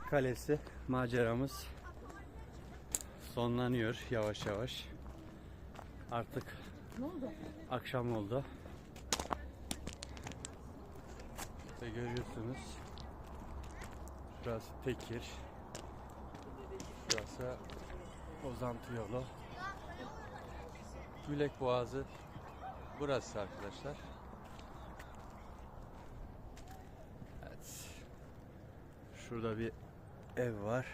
Gülek Kalesi maceramız sonlanıyor yavaş yavaş. Artık akşam oldu. İşte görüyorsunuz. Şurası Tekir. Şurası Ozantı yolu. Gülek Boğazı burası arkadaşlar. Evet. Şurada bir ev var.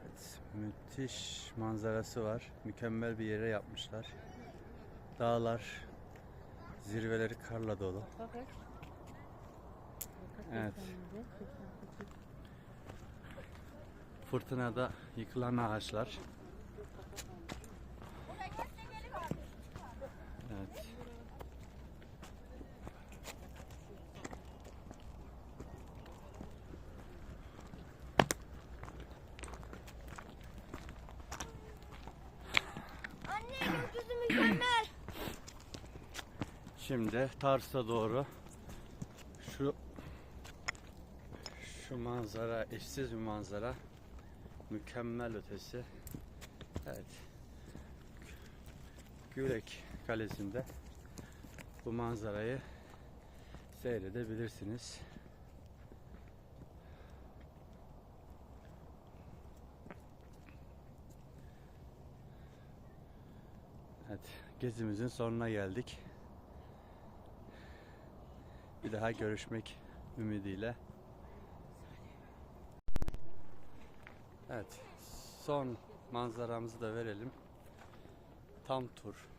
Evet, müthiş manzarası var. Mükemmel bir yere yapmışlar. Dağlar, zirveleri karla dolu. Evet. Fırtınada yıkılan ağaçlar. Evet. Anne gökyüzü mükemmel. Şimdi Tarsus'a doğru şu şu manzara eşsiz bir manzara mükemmel ötesi evet Gürek Kalesi'nde bu manzarayı seyredebilirsiniz. Evet, gezimizin sonuna geldik. Daha görüşmek ümidiyle. Evet, son manzaramızı da verelim. Tam tur